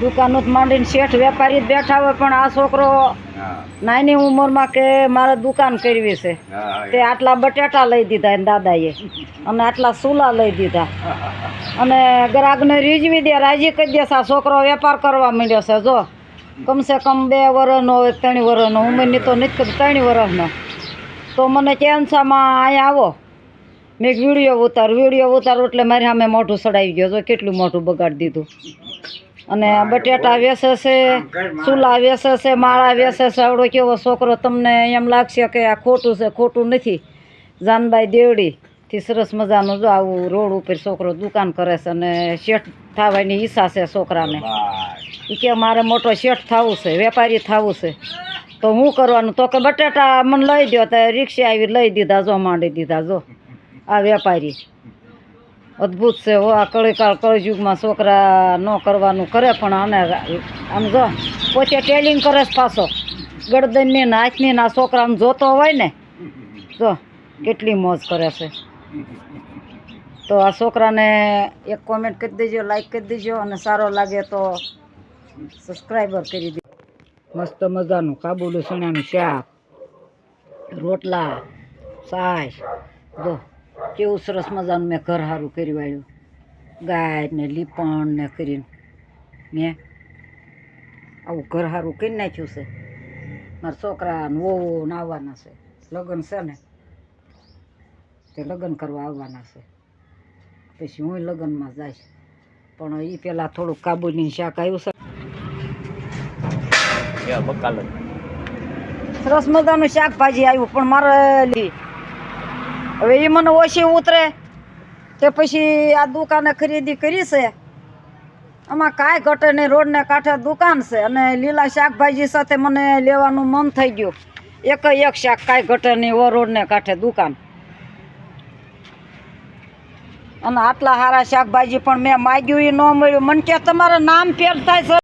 દુકાનો જ માંડીને શેઠ વેપારી જ બેઠા હોય પણ આ છોકરો નાની ઉંમરમાં કે મારે દુકાન કરવી છે તે આટલા બટેટા લઈ દીધા એને દાદાએ અને આટલા સુલા લઈ દીધા. અને ગ્રાહકને રીઝવી દે રાજી કરી દે આ છોકરો વેપાર કરવા માંડ્યો છે જો. કમસે કમ બે વર્ષનો હોય ત્રણ વર્ષનો ઉંમરની તો નથી ત્રણ વર્ષનો તો મને કેન્સામાં અહીંયા આવો. મેં એક વીડિયો ઉતાર વીડિયો ઉતારો એટલે મારી સામે મોઢું સડાવી ગયો જો કેટલું મોઢું બગાડી દીધું. અને બટેટા વેસે છે ચૂલા વેસે છે માળા વેસે છે આવડો કેવો છોકરો તમને એમ લાગશે કે આ ખોટું છે ખોટું નથી. જાનબાઈ દેવડી થી સરસ મજાનું જો આવું રોડ ઉપર છોકરો દુકાન કરે છે અને શેઠ થવાની ઈચ્છા છે છોકરાને. એ કે મારે મોટો શેઠ થવું છે વેપારી થવું છે. તો હું કરવાનું? તો કે બટેટા મને લઈ દો તો રિક્ષા આવી લઈ દીધા જો માંડી દીધા જો. આ વેપારી. અદ્ભુત છે. હો, આ કળીકાળ કળયુગમાં છોકરા ન કરવાનું કરે પણ આને આમ જો, પોતે ટેલિંગ કરે છે પાછો. ગરદનની ને હાથની આ છોકરા આમ જોતો હોય ને, જો, કેટલી મોજ કરે છે. તો આ છોકરાને એક કોમેન્ટ કરી દેજો લાઈક કરી દેજો અને સારો લાગે તો સબસ્ક્રાઈબર કરી દેજો મસ્ત મજાનું કાબુલી ચણાનું શાક, રોટલા સાસ જો કેવું સરસ મજાનું મેં ઘર સારું કરી વાળ્યું ગાય ને લીપણ ને કરીને. મેં આવું ઘર સારું કરી નાખ્યું છે. મારા છોકરા ને વહુ આવવાના છે. લગ્ન છે ને તે લગ્ન કરવા આવવાના છે. પછી હું લગ્નમાં જઈશ. પણ એ પહેલાં થોડુંક કાબુલી શાક આવ્યું છે. સરસ મજાનું શાકભાજી આવ્યું પણ મારે લી હવે એ મને ઓછી ઉતરે તે પછી આ દુકાને ખરીદી કરી છે. આમાં કાંઈ ઘટે નહીં, રોડને કાંઠે દુકાન છે અને લીલા શાકભાજી સાથે મને લેવાનું મન થઈ ગયું. એક એક શાક કાંઈ ઘટે નહીં, ઓ રોડને કાંઠે દુકાન. અને આટલા સારા શાકભાજી પણ મેં માગ્યું એ ન મળ્યું. મને કે તમારું નામ ફેર થાય છે.